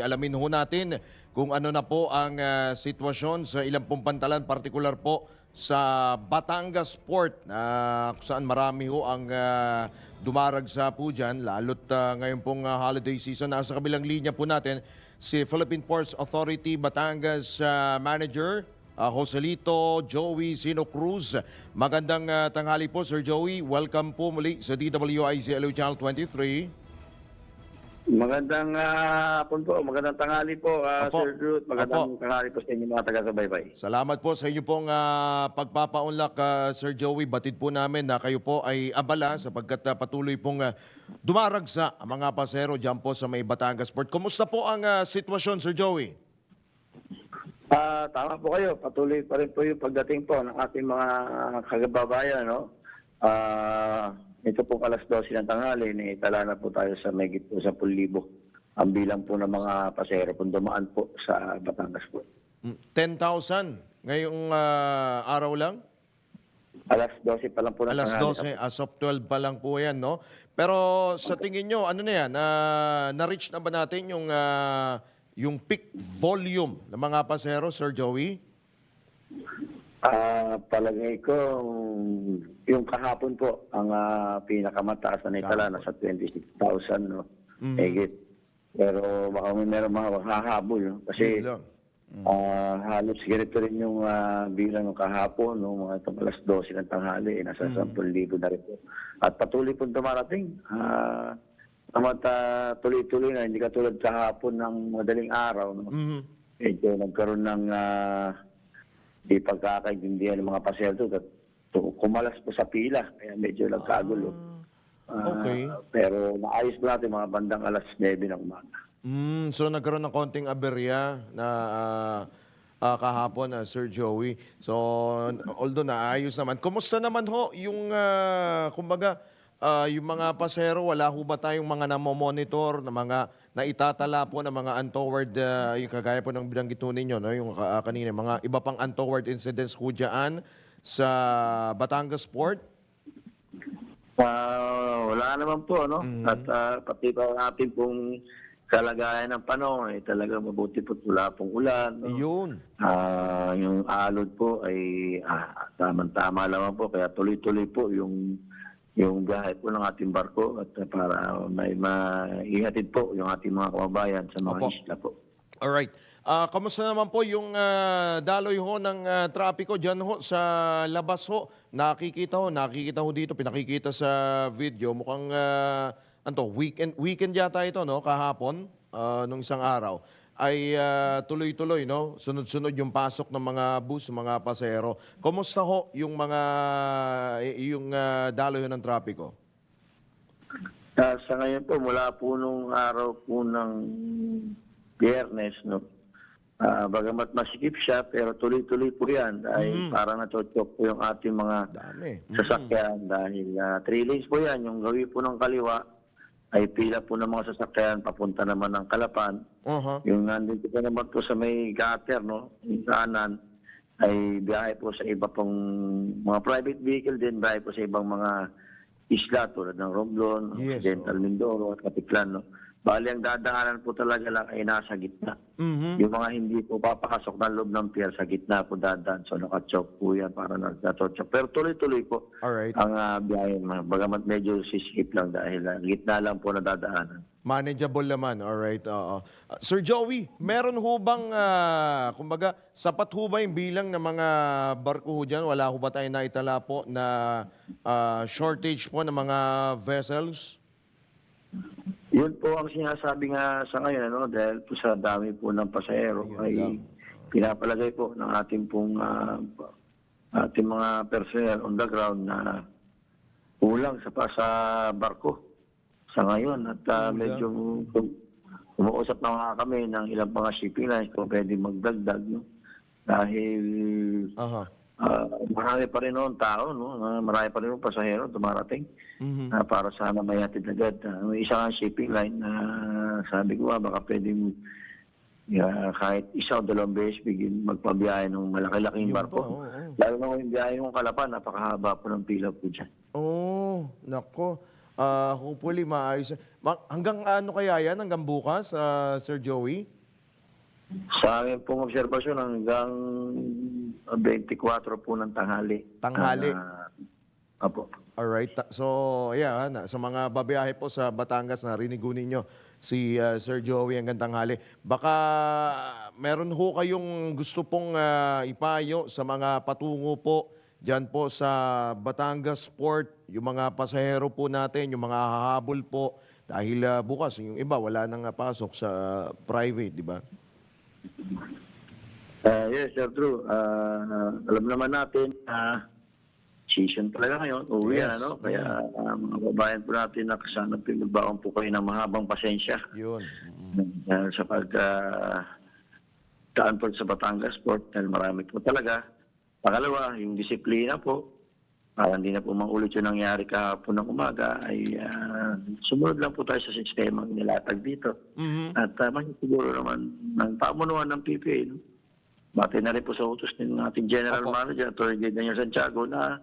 alamin ho natin kung ano na po ang ah, sitwasyon sa ilang pong pantalan, partikular po sa Batangas Port, kung saan marami ho ang ah, dumaragsa po dyan, lalo't ah, ngayon pong ah, holiday season. Nasa kabilang linya po natin si Philippine Ports Authority Batangas ah, Manager, uh, Joselito Joey Sino Cruz. Magandang ah, tanghali po, Sir Joey. Welcome po muli sa DWIZ LO Channel 23. Magandang ah, hapon po, magandang tanghali po, ah, Opo. Sir Ruth. Magandang Opo. tanghali po sa inyo mga taga-subaybay. Salamat po sa inyo pong ah, pagpapaunlak, ah, Sir Joey. Batid po namin na kayo po ay abala sapagkat ah, patuloy pong ah, dumaragsa ang mga pasero dyan po sa may Batangas Port. Kumusta po ang ah, sitwasyon, Sir Joey? Ah, tama po kayo, patuloy pa rin po yung pagdating po ng ating mga kagababayan, no? Ah, ito po alas 12 ng tanghali, naitala na po tayo sa megit po sa libo ang bilang po ng mga pasero kung dumaan po sa Batangas po. Mm, 10,000 ngayong ah, araw lang? Alas 12 pa lang po ng Alas tanghali. 12, as of 12 pa lang po yan, no? Pero sa tingin nyo, ano na yan? Ah, na-reach na ba natin yung, ah, yung peak volume ng mga pasero, Sir Joey? Ah, palagay ko yung kahapon po ang ah, pinakamataas na naitala nasa 26,000 no. Higit. Pero baka may meron mga hahabol no? kasi Yun lang. ah, halos ganito rin yung ah, bilang ng kahapon no mga ito, alas 12 ng tanghali eh, nasa 10,000 na rin po. At patuloy po dumarating. Ah, tamat ah, tuloy-tuloy na hindi katulad kahapon ng madaling araw no Mhm. medyo nagkaroon ng uh, di pagkakaintindihan ng mga pasyento at kumalas po sa pila kaya medyo nagkagulo. Ah, okay. pero naayos po natin mga bandang alas 9 ng umaga. Mm, so nagkaroon ng konting aberya na ah, ah, kahapon, ah, Sir Joey. So, although naayos naman. Kumusta naman ho yung, ah, kumbaga, ah, yung mga pasero, wala ho ba tayong mga namomonitor, na mga naitatala po ng mga untoward, ah, yung kagaya po ng binanggit ho ninyo, no? yung ah, kanina, mga iba pang untoward incidents ho dyan sa Batangas Port? Ah, wala naman po no at ah, pati pa ang ating pong kalagayan ng panahon ay talaga mabuti po wala pong ulan. No? Yun. Ah, yung alod po ay ah, tamang-tama lamang po kaya tuloy-tuloy po yung yung biyahe po ng ating barko at ah, para may maihatid po yung ating mga kababayan sa mga Opo. isla po. Alright. Ah, kamusta naman po yung ah, daloy ho ng ah, trapiko dyan ho sa labas ho? Nakikita ho, nakikita ho dito, pinakikita sa video. Mukhang, uh, ano, weekend, weekend yata ito, no? Kahapon, ah, nung isang araw. Ay ah, tuloy-tuloy, no? Sunod-sunod yung pasok ng mga bus, mga pasero. Kumusta ho yung mga, y- yung ah, daloy ng trapiko? Ah, sa ngayon po, mula po nung araw po ng biyernes, no, ah, bagamat masikip siya, pero tuloy-tuloy po yan dahil parang natutok po yung ating mga Dami. sasakyan dahil ah, three lanes po yan. Yung gawi po ng kaliwa ay pila po ng mga sasakyan papunta naman ng Kalapan. Uh-huh. Yung nandito po naman po sa may gutter, no, yung kanan, ay biyahe po sa iba pong mga private vehicle din, biyahe po sa ibang mga isla tulad ng Romblon, Yes, Occidental Mindoro at Katiklan. No. Bali, ang dadaanan po talaga lang ay nasa gitna. Mhm. Yung mga hindi po papasok ng loob ng pier, sa gitna po dadaan. So nakachok po yan para nagkatochok. Pero tuloy-tuloy po Alright. ang uh, biyahe. Bagamat medyo sisikip lang dahil ah, gitna lang po na dadaanan. Manageable naman, alright. Oo. Uh, Sir Joey, meron ho bang, ah, kumbaga, sapat ho ba yung bilang ng mga barko ho dyan? Wala ho ba tayo naitala po na ah, shortage po ng mga vessels? Yun po ang sinasabi nga sa ngayon, ano, dahil po sa dami po ng pasahero Ayun ay lang. pinapalagay po ng ating pong ah, ating mga personnel on the ground na kulang sa pa sa barko sa ngayon at Kulang. medyo umuusap na nga kami ng ilang mga shipping lines kung pwede magdagdag no dahil Aha. Ah, marami pa rin noon tao no Ah, marami pa rin noon pasahero dumarating Mhm. na para sana may hatid agad. Uh, may isa nga shipping line na sabi ko ah, baka pwedeng yeah, kahit isa o dalawang beses bigyan magpabiyahe ng malaki-laking barko. pa, oo, oo. Lalo na kung yung biyahe ng Kalapan, napakahaba po ng pila po dyan. Oh, nako. Ah, hopefully maayos. Ma- hanggang ano kaya yan? Hanggang bukas, ah, Sir Joey? Sa amin pong obserbasyon hanggang 24 po ng tanghali. Tanghali. Ah, apo. Alright. So, yeah, na, sa mga babiyahe po sa Batangas, narinig ho ninyo si uh, Sir Joey hanggang tanghali. Baka meron ho kayong gusto pong uh, ipayo sa mga patungo po dyan po sa Batangas Port, yung mga pasahero po natin, yung mga hahabol po. Dahil uh, bukas, yung iba wala nang uh, pasok sa private, di ba? Ah, yes, sir, true. Ah, alam naman natin, ah, season talaga ngayon, uwi Yes. ano? Kaya ah, mga babayan po natin na kasana pinagbaon po kayo ng mahabang pasensya Yun. Dahil sa pag ah, daan po sa Batangas Port dahil marami po talaga. Pangalawa, yung disiplina po, para hindi na po maulit yung nangyari kahapon ng umaga, ay ah, sumunod lang po tayo sa sistema nilatag dito. Mhm. At uh, siguro naman ng pamunuan ng PPA, no? Bati na rin po sa utos ng ating General Opo. Manager, Atty. Daniel Santiago, na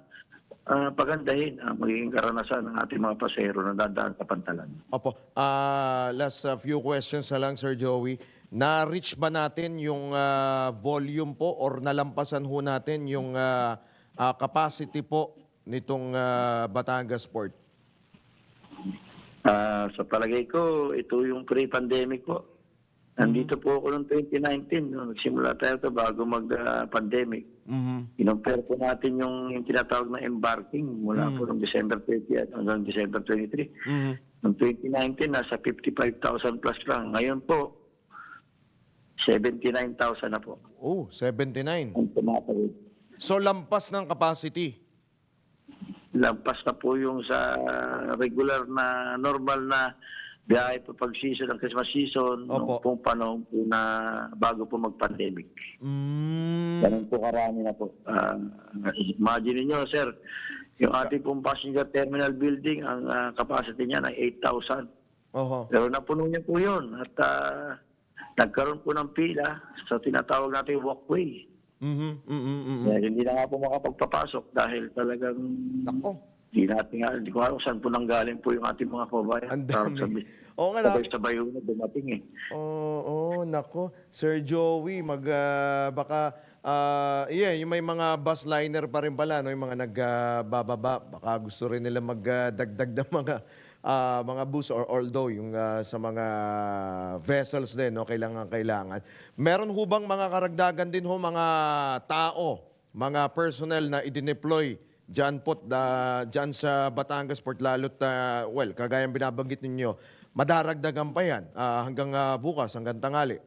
ah, pagandahin ang magiging karanasan ng ating mga pasahero na dadaan sa pantalan. Opo. Ah, last uh, few questions na lang, Sir Joey. Na-reach ba natin yung ah, volume po or nalampasan ho natin yung ah, ah, capacity po nitong ah, Batangas Port? Ah, sa palagay ko, ito yung pre-pandemic po. Nandito po ako noong 2019, no? nagsimula tayo ito bago mag-pandemic. Mhm. Inompare po natin yung, yung tinatawag na embarking mula po noong December 30 hanggang December 23. Mhm. Noong 2019, nasa 55,000 plus lang. Ngayon po, 79,000 na po Oh, 79. ang tumatawid. So lampas ng capacity. Lampas na po yung sa regular na normal na biyahe po pag season ng Christmas season, Opo. noong pong panahon po na bago po mag-pandemic. Mm. Ganun po karami na po. Ah, imagine niyo sir, yung ating pong passenger terminal building, ang ah, capacity niya ay 8,000. Oho. Pero napuno niya po yun. At ah, nagkaroon po ng pila sa tinatawag natin walkway. Mhm. Mhm. mhm. Kaya hindi na nga po makapagpapasok dahil talagang Nako. Hindi natin nga, hindi ko alam saan po nanggaling po yung ating mga kababayan. Ang dami. sabi- Oo nga, na- Sabay-sabay yung dumating eh. Oo, oh, nako. Sir Joey, mag, ah, baka, ah, yeah, yung may mga bus liner pa rin pala, no, yung mga nagbababa, baka gusto rin nila magdagdag ng mga ah, mga bus or although yung ah, sa mga vessels din, no, kailangan kailangan. Meron ho bang mga karagdagan din ho mga tao, mga personnel na idineploy Diyan po, da, diyan sa Batangas Port, lalo't, ah, well, kagayang binabanggit ninyo, madaragdagan pa yan ah, hanggang ah, bukas, hanggang tangali.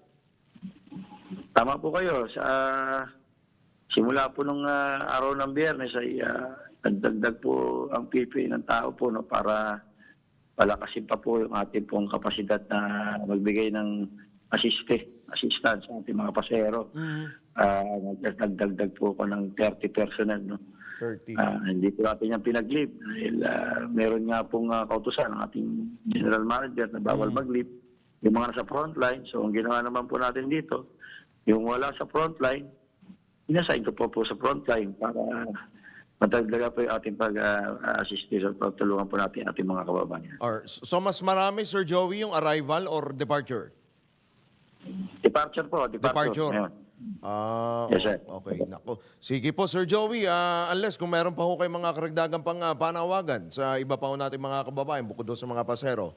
Tama po kayo. Sa simula po nung ah, araw ng biyernes ay uh, nagdagdag po ang PPA ng tao po no, para palakasin pa po yung ating pong kapasidad na magbigay ng assiste, assistance sa ating mga pasahero. Ah, nagdagdag po ako ng 30 personnel. No? 30. Ah, hindi po natin yung pinag-leave dahil ah, meron nga pong uh, kautusan ng ating general manager na bawal mag-leave yung mga nasa frontline. So, ang ginawa naman po natin dito, yung wala sa frontline, inassign ko po po sa frontline para matagdaga po yung ating pag-assist uh, sa pagtulungan po natin ating mga kababayan. Or, so mas marami, Sir Joey, yung arrival or departure? Departure po, departure. Departure. Ah, Yes, sir. okay. Nako. Sige po, Sir Joey, ah, unless kung meron pa ho kayo mga karagdagan pang ah, panawagan sa iba pa ho natin mga kababayan bukod doon sa mga pasero.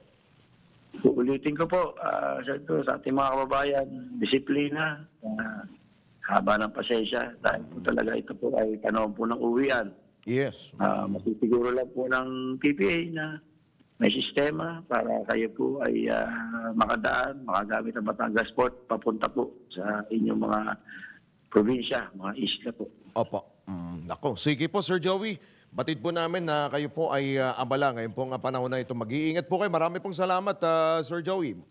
Uulitin ko po ah, sa, ito, sa ating mga kababayan, disiplina, ah, haba ng pasensya, dahil po talaga ito po ay panahon po ng uwian. Yes. Ah, masisiguro lang po ng PPA na may sistema para kayo po ay ah, makadaan, makagamit ang Batangas Port papunta po sa inyong mga probinsya, mga isla po. Opo. Mm, nako. Sige po, Sir Joey. Batid po namin na kayo po ay ah, abala ngayon pong ah, panahon na ito. Mag-iingat po kayo. Marami pong salamat, ah, Sir Joey.